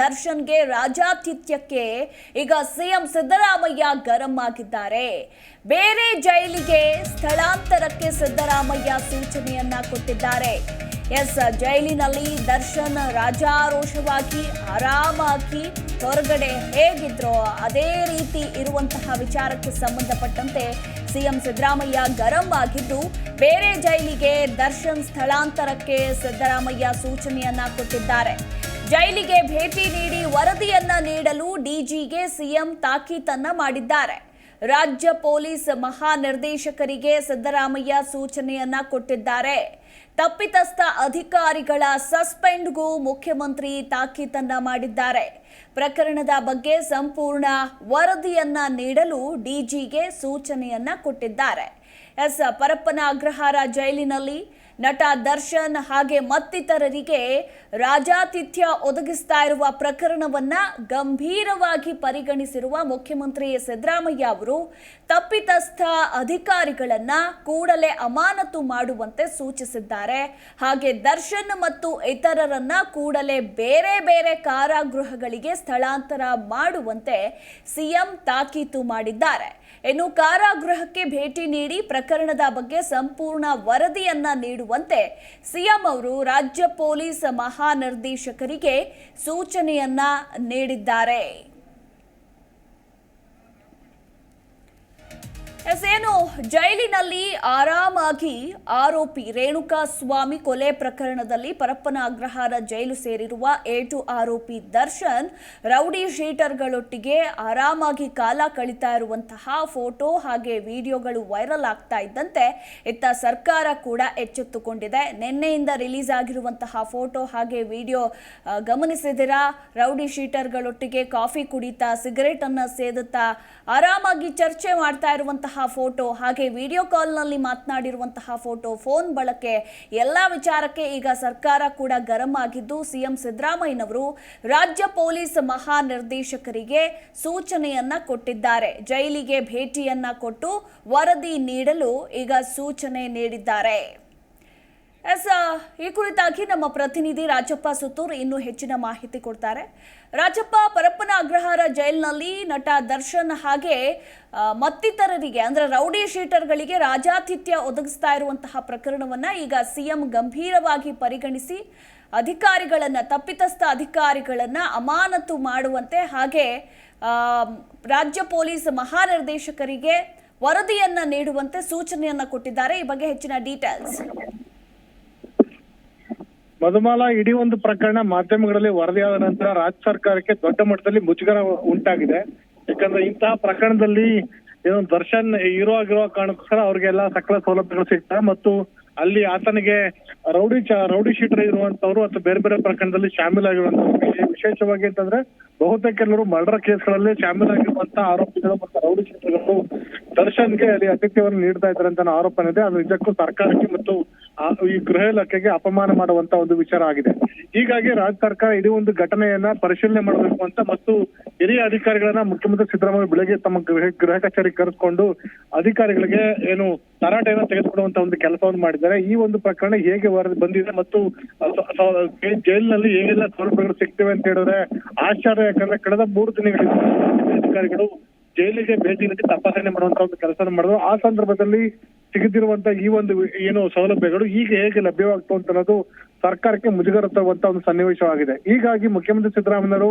ದರ್ಶನ್ಗೆ ರಾಜಾತಿಥ್ಯಕ್ಕೆ ಈಗ ಸಿಎಂ ಸಿದ್ದರಾಮಯ್ಯ ಗರಂ ಆಗಿದ್ದಾರೆ ಬೇರೆ ಜೈಲಿಗೆ ಸ್ಥಳಾಂತರಕ್ಕೆ ಸಿದ್ದರಾಮಯ್ಯ ಸೂಚನೆಯನ್ನ ಕೊಟ್ಟಿದ್ದಾರೆ. ಎಸ್, ಜೈಲಿನಲ್ಲಿ ದರ್ಶನ್ ರಾಜಾರೋಷವಾಗಿ ಆರಾಮಾಗಿ ಹೊರಗಡೆ ಹೇಗಿದ್ರೋ ಅದೇ ರೀತಿ ಇರುವಂತಹ ವಿಚಾರಕ್ಕೆ ಸಂಬಂಧಪಟ್ಟಂತೆ ಸಿಎಂ ಸಿದ್ದರಾಮಯ್ಯ ಗರಂ ಆಗಿದ್ದು ಬೇರೆ ಜೈಲಿಗೆ ದರ್ಶನ್ ಸ್ಥಳಾಂತರಕ್ಕೆ ಸಿದ್ದರಾಮಯ್ಯ ಸೂಚನೆಯನ್ನ ಕೊಟ್ಟಿದ್ದಾರೆ. ಜೈಲಿಗೆ ಭೇಟಿ ನೀಡಿ ವರದಿಯನ್ನ ನೀಡಲು ಡಿಜಿಗೆ ಸಿಎಂ ತಾಕೀತನ್ನ ಮಾಡಿದ್ದಾರೆ. ರಾಜ್ಯ ಪೊಲೀಸ್ ಮಹಾನಿರ್ದೇಶಕರಿಗೆ ಸಿದ್ದರಾಮಯ್ಯ ಸೂಚನೆಯನ್ನ ಕೊಟ್ಟಿದ್ದಾರೆ. ತಪ್ಪಿತಸ್ಥ ಅಧಿಕಾರಿಗಳ ಸಸ್ಪೆಂಡ್ಗೂ ಮುಖ್ಯಮಂತ್ರಿ ತಾಕೀತನ್ನ ಮಾಡಿದ್ದಾರೆ. ಪ್ರಕರಣದ ಬಗ್ಗೆ ಸಂಪೂರ್ಣ ವರದಿಯನ್ನ ನೀಡಲು ಡಿಜಿಗೆ ಸೂಚನೆಯನ್ನ ಕೊಟ್ಟಿದ್ದಾರೆ. ಎಸ್. ಪರಪ್ಪನ ಅಗ್ರಹಾರ ಜೈಲಿನಲ್ಲಿ ನಟ ದರ್ಶನ್ ಹಾಗೆ ಮತ್ತಿತರರಿಗೆ ರಾಜಾತಿಥ್ಯ ಒದಗಿಸ್ತಾ ಇರುವ ಪ್ರಕರಣವನ್ನ ಗಂಭೀರವಾಗಿ ಪರಿಗಣಿಸಿರುವ ಮುಖ್ಯಮಂತ್ರಿ ಸಿದ್ದರಾಮಯ್ಯ ಅವರು ತಪ್ಪಿತಸ್ಥ ಅಧಿಕಾರಿಗಳನ್ನ ಕೂಡಲೇ ಅಮಾನತು ಮಾಡುವಂತೆ ಸೂಚಿಸಿದ್ದಾರೆ. ಹಾಗೆ ದರ್ಶನ್ ಮತ್ತು ಇತರರನ್ನ ಕೂಡಲೇ ಬೇರೆ ಬೇರೆ ಕಾರಾಗೃಹಗಳಿಗೆ ಸ್ಥಳಾಂತರ ಮಾಡುವಂತೆ ಸಿಎಂ ತಾಕೀತು ಮಾಡಿದ್ದಾರೆ. ಇನ್ನು ಕಾರಾಗೃಹಕ್ಕೆ ಭೇಟಿ ನೀಡಿ ಪ್ರಕರಣದ ಬಗ್ಗೆ ಸಂಪೂರ್ಣ ವರದಿಯನ್ನ ನೀಡುವಂತೆ ಸಿಎಂ ಅವರು ರಾಜ್ಯ ಪೊಲೀಸ್ ಮಹಾನಿರ್ದೇಶಕರಿಗೆ ಸೂಚನೆಯನ್ನ ನೀಡಿದ್ದಾರೆ. ಎಸ್ ಏನು ಜೈಲಿನಲ್ಲಿ ಆರಾಮಾಗಿ ಆರೋಪಿ ರೇಣುಕಾ ಸ್ವಾಮಿ ಕೊಲೆ ಪ್ರಕರಣದಲ್ಲಿ ಪರಪ್ಪನ ಅಗ್ರಹಾರ ಜೈಲು ಸೇರಿರುವ ಏಟು ಆರೋಪಿ ದರ್ಶನ್ ರೌಡಿ ಶೀಟರ್ಗಳೊಟ್ಟಿಗೆ ಆರಾಮಾಗಿ ಕಾಲ ಕಳೀತಾ ಇರುವಂತಹ ಫೋಟೋ ಹಾಗೆ ವಿಡಿಯೋಗಳು ವೈರಲ್ ಆಗ್ತಾ ಇದ್ದಂತೆ ಇತ್ತ ಸರ್ಕಾರ ಕೂಡ ಎಚ್ಚೆತ್ತುಕೊಂಡಿದೆ. ನಿನ್ನೆಯಿಂದ ರಿಲೀಸ್ ಆಗಿರುವಂತಹ ಫೋಟೋ ಹಾಗೆ ವಿಡಿಯೋ ಗಮನಿಸಿದಿರಾ ರೌಡಿ ಶೀಟರ್ಗಳೊಟ್ಟಿಗೆ ಕಾಫಿ ಕುಡಿತಾ ಸಿಗರೇಟ್ ಸೇದುತ್ತಾ, ಆರಾಮಾಗಿ ಚರ್ಚೆ ಮಾಡ್ತಾ ಇರುವಂತಹ ಫೋಟೋ, ಹಾಗೆ ವಿಡಿಯೋ ಕಾಲ್ನಲ್ಲಿ ಮಾತನಾಡಿರುವಂತಹ ಫೋಟೋ ಫೋನ್ ಬಳಕೆ ಎಲ್ಲ ವಿಚಾರಕ್ಕೆ ಈಗ ಸರ್ಕಾರ ಕೂಡ ಗರಂ ಆಗಿದ್ದು ಸಿಎಂ ಸಿದ್ದರಾಮಯ್ಯನವರು ರಾಜ್ಯ ಪೊಲೀಸ್ ಮಹಾನಿರ್ದೇಶಕರಿಗೆ ಸೂಚನೆಯನ್ನ ಕೊಟ್ಟಿದ್ದಾರೆ. ಜೈಲಿಗೆ ಭೇಟಿಯನ್ನ ಕೊಟ್ಟು ವರದಿ ನೀಡಲು ಈಗ ಸೂಚನೆ ನೀಡಿದ್ದಾರೆ. ಎಸ್ ಈ ಕುರಿತಾಗಿ ನಮ್ಮ ಪ್ರತಿನಿಧಿ ರಾಜಪ್ಪ ಸುತ್ತೂರ್ ಇನ್ನೂ ಹೆಚ್ಚಿನ ಮಾಹಿತಿ ಕೊಡ್ತಾರೆ. ರಾಜಪ್ಪ, ಪರಪ್ಪನ ಅಗ್ರಹಾರ ಜೈಲಿನಲ್ಲಿ ನಟ ದರ್ಶನ್ ಹಾಗೆ ಮತ್ತಿತರರಿಗೆ, ಅಂದ್ರೆ ರೌಡಿ ಶೀಟರ್ಗಳಿಗೆ ರಾಜಾತಿಥ್ಯ ಒದಗಿಸ್ತಾ ಇರುವಂತಹ ಪ್ರಕರಣವನ್ನ ಈಗ ಸಿಎಂ ಗಂಭೀರವಾಗಿ ಪರಿಗಣಿಸಿ, ಅಧಿಕಾರಿಗಳನ್ನ, ತಪ್ಪಿತಸ್ಥ ಅಧಿಕಾರಿಗಳನ್ನ ಅಮಾನತು ಮಾಡುವಂತೆ ಹಾಗೆ ರಾಜ್ಯ ಪೊಲೀಸ್ ಮಹಾನಿರ್ದೇಶಕರಿಗೆ ವರದಿಯನ್ನ ನೀಡುವಂತೆ ಸೂಚನೆಯನ್ನ ಕೊಟ್ಟಿದ್ದಾರೆ. ಈ ಬಗ್ಗೆ ಹೆಚ್ಚಿನ ಡೀಟೇಲ್ಸ್ ಮಧುಮಾಲ ಇಡೀ ಒಂದು ಪ್ರಕರಣ ಮಾಧ್ಯಮಗಳಲ್ಲಿ ವರದಿಯಾದ ನಂತರ ರಾಜ್ಯ ಸರ್ಕಾರಕ್ಕೆ ದೊಡ್ಡ ಮಟ್ಟದಲ್ಲಿ ಮುಜುಗರ ಉಂಟಾಗಿದೆ. ಯಾಕಂದ್ರೆ ಇಂತಹ ಪ್ರಕರಣದಲ್ಲಿ ಏನೋ ದರ್ಶನ್ ಹೀರೋ ಆಗಿರೋ ಕಾರಣಕ್ಕೋಸ್ಕರ ಅವ್ರಿಗೆಲ್ಲ ಸಕಲ ಸೌಲಭ್ಯಗಳು ಸಿಗ್ತವೆ ಮತ್ತು ಅಲ್ಲಿ ಆತನಿಗೆ ರೌಡಿ ರೌಡಿ ಶೀಟರ್ ಇರುವಂತವ್ರು ಅಥವಾ ಬೇರೆ ಬೇರೆ ಪ್ರಕರಣದಲ್ಲಿ ಶಾಮೀಲಾಗಿರುವಂತವ್ರು ವಿಶೇಷವಾಗಿ ಅಂತಂದ್ರೆ ಬಹುತೇಕ ಎಲ್ಲರೂ ಮರ್ಡರ್ ಕೇಸ್ಗಳಲ್ಲಿ ಶಾಮೀಲಾಗಿರುವಂತಹ ಆರೋಪಿಗಳು ಮತ್ತು ರೌಡಿ ಶೀಟರ್ಗಳು ದರ್ಶನ್ಗೆ ಅಲ್ಲಿ ಅತಿಥ್ಯವನ್ನು ನೀಡ್ತಾ ಇದ್ದಾರೆ ಅಂತ ಆರೋಪನೆ ಆರೋಪ ಇದೆ. ಅದು ನಿಜಕ್ಕೂ ಸರ್ಕಾರಕ್ಕೆ ಮತ್ತು ಈ ಗೃಹ ಇಲಾಖೆಗೆ ಅಪಮಾನ ಮಾಡುವಂತ ಒಂದು ವಿಚಾರ ಆಗಿದೆ. ಹೀಗಾಗಿ ರಾಜ್ಯ ಸರ್ಕಾರ ಇಡೀ ಒಂದು ಘಟನೆಯನ್ನ ಪರಿಶೀಲನೆ ಮಾಡಬೇಕು ಅಂತ ಮತ್ತು ಹಿರಿಯ ಅಧಿಕಾರಿಗಳನ್ನ ಮುಖ್ಯಮಂತ್ರಿ ಸಿದ್ದರಾಮಯ್ಯ ಬೆಳಗ್ಗೆ ತಮ್ಮ ಗೃಹ ಗೃಹ ಕಚೇರಿ ಕರೆಸ್ಕೊಂಡು ಅಧಿಕಾರಿಗಳಿಗೆ ಏನು ತರಾಟೆಯನ್ನ ತೆಗೆದುಕೊಡುವಂತ ಒಂದು ಕೆಲಸವನ್ನು ಮಾಡಿದ್ದಾರೆ. ಈ ಒಂದು ಪ್ರಕರಣ ಹೇಗೆ ವರದಿ ಬಂದಿದೆ ಮತ್ತು ಜೈಲಿನಲ್ಲಿ ಹೇಗೆಲ್ಲ ಸೌಲಭ್ಯಗಳು ಸಿಗ್ತವೆ ಅಂತ ಹೇಳಿದ್ರೆ ಆಶ್ಚರ್ಯ ಯಾಕಂದ್ರೆ ಕಳೆದ ಮೂರು ದಿನಗಳಿಂದ ಅಧಿಕಾರಿಗಳು ಜೈಲಿಗೆ ಭೇಟಿ ನೀಡಿ ತಪಾಸಣೆ ಮಾಡುವಂತ ಒಂದು ಕೆಲಸ ಮಾಡಿದ್ರು. ಆ ಸಂದರ್ಭದಲ್ಲಿ ಸಿಗದಿರುವಂತ ಈ ಒಂದು ಏನು ಸೌಲಭ್ಯಗಳು ಈಗ ಹೇಗೆ ಲಭ್ಯವಾಗ್ತವೆ ಅಂತ ಅನ್ನೋದು ಸರ್ಕಾರಕ್ಕೆ ಮುಜುಗರ ತರುವಂತ ಒಂದು ಸನ್ನಿವೇಶವಾಗಿದೆ. ಹೀಗಾಗಿ ಮುಖ್ಯಮಂತ್ರಿ ಸಿದ್ದರಾಮಯ್ಯವರು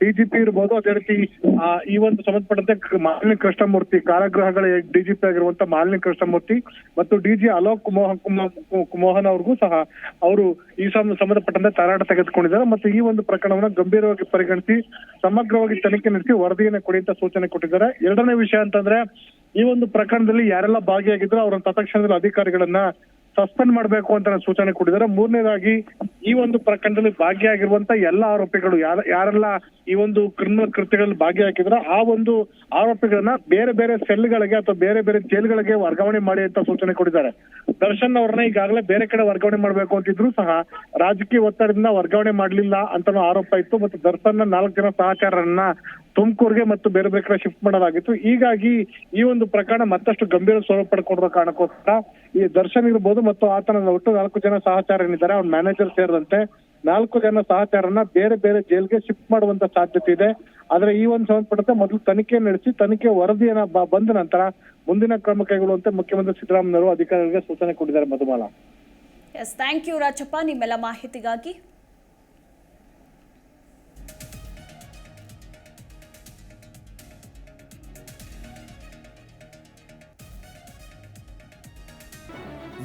ಡಿಜಿಪಿ ಇರ್ಬೋದು ಅದೇ ರೀತಿ ಆ, ಈ ಒಂದು ಸಂಬಂಧಪಟ್ಟಂತೆ ಮಾಲಿನಿ ಕೃಷ್ಣಮೂರ್ತಿ ಕಾರಾಗೃಹಗಳ ಡಿಜಿಪಿ ಆಗಿರುವಂತ ಮಾಲಿನ್ಯ ಕೃಷ್ಣಮೂರ್ತಿ ಮತ್ತು ಡಿಜಿ ಅಲೋಕ್ ಕುಮೋಹನ್ ಕುಮಾರ್ ಮೋಹನ್ ಅವ್ರಿಗೂ ಸಹ ಅವರು ಈ ಸಂಬಂಧಪಟ್ಟಂತೆ ತರಾಟ ತೆಗೆದುಕೊಂಡಿದ್ದಾರೆ. ಮತ್ತು ಈ ಒಂದು ಪ್ರಕರಣವನ್ನು ಗಂಭೀರವಾಗಿ ಪರಿಗಣಿಸಿ ಸಮಗ್ರವಾಗಿ ತನಿಖೆ ನಡೆಸಿ ವರದಿಯನ್ನು ಕೊಡಿ ಅಂತ ಸೂಚನೆ ಕೊಟ್ಟಿದ್ದಾರೆ. ಎರಡನೇ ವಿಷಯ ಅಂತಂದ್ರೆ ಈ ಒಂದು ಪ್ರಕರಣದಲ್ಲಿ ಯಾರೆಲ್ಲ ಭಾಗಿಯಾಗಿದ್ರು ಅವರನ್ನು ತತ್ಕ್ಷಣದಲ್ಲಿ ಅಧಿಕಾರಿಗಳನ್ನ ಸಸ್ಪೆಂಡ್ ಮಾಡಬೇಕು ಅಂತ ಸೂಚನೆ ಕೊಟ್ಟಿದ್ದಾರೆ. ಮೂರನೇದಾಗಿ, ಈ ಒಂದು ಪ್ರಕರಣದಲ್ಲಿ ಭಾಗಿಯಾಗಿರುವಂತ ಎಲ್ಲ ಆರೋಪಿಗಳು ಯಾರ, ಯಾರೆಲ್ಲ ಈ ಒಂದು ಕ್ರಿಮಿನಲ್ ಕೃತ್ಯಗಳಲ್ಲಿ ಭಾಗಿಯಾಗಿದ್ರ ಆ ಒಂದು ಆರೋಪಿಗಳನ್ನ ಬೇರೆ ಬೇರೆ ಸೆಲ್ಗಳಿಗೆ ಅಥವಾ ಬೇರೆ ಬೇರೆ ಜೈಲ್ಗಳಿಗೆ ವರ್ಗಾವಣೆ ಮಾಡಿ ಅಂತ ಸೂಚನೆ ಕೊಟ್ಟಿದ್ದಾರೆ. ದರ್ಶನ್ ಅವ್ರನ್ನ ಈಗಾಗಲೇ ಬೇರೆ ಕಡೆ ವರ್ಗಾವಣೆ ಮಾಡಬೇಕು ಅಂತಿದ್ರು ಸಹ ರಾಜಕೀಯ ಒತ್ತಡದಿಂದ ವರ್ಗಾವಣೆ ಮಾಡಲಿಲ್ಲ ಅಂತ ಆರೋಪ ಇತ್ತು. ಮತ್ತು ದರ್ಶನ್ ನಾಲ್ಕು ಜನ ಸಹಚಾರರನ್ನ ತುಮಕೂರಿಗೆ ಮತ್ತು ಬೇರೆ ಬೇರೆ ಕಡೆ ಶಿಫ್ಟ್ ಮಾಡಲಾಗಿತ್ತು ಹೀಗಾಗಿ ಈ ಒಂದು ಪ್ರಕರಣ ಮತ್ತಷ್ಟು ಗಂಭೀರ ಸ್ವರೂಪ ಪಡ್ಕೊಂಡಿರೋ ಕಾರಣಕ್ಕೋಸ್ಕರ ಈ ದರ್ಶನ್ ಇರ್ಬೋದು ಮತ್ತು ಆತನ ಒಟ್ಟು ನಾಲ್ಕು ಜನ ಸಹಚಾರ ಏನಿದ್ದಾರೆ ಅವ್ನ ಮ್ಯಾನೇಜರ್ ಸೇರಿದಂತೆ ನಾಲ್ಕು ಜನ ಸಹಚಾರನ ಬೇರೆ ಬೇರೆ ಜೈಲ್ಗೆ ಶಿಫ್ಟ್ ಮಾಡುವಂತ ಸಾಧ್ಯತೆ ಇದೆ. ಆದ್ರೆ ಈ ಒಂದು ಸಂಬಂಧಪಟ್ಟಂತೆ ಮೊದಲು ತನಿಖೆ ನಡೆಸಿ, ತನಿಖೆ ವರದಿಯನ್ನ ಬಂದ ನಂತರ ಮುಂದಿನ ಕ್ರಮ ಕೈಗೊಳ್ಳುವಂತೆ ಮುಖ್ಯಮಂತ್ರಿ ಸಿದ್ದರಾಮಯ್ಯವರು ಅಧಿಕಾರಿಗಳಿಗೆ ಸೂಚನೆ ಕೊಟ್ಟಿದ್ದಾರೆ Madhumala S thank you Rajappa. ನಿಮ್ಮೆಲ್ಲ ಮಾಹಿತಿಗಾಗಿ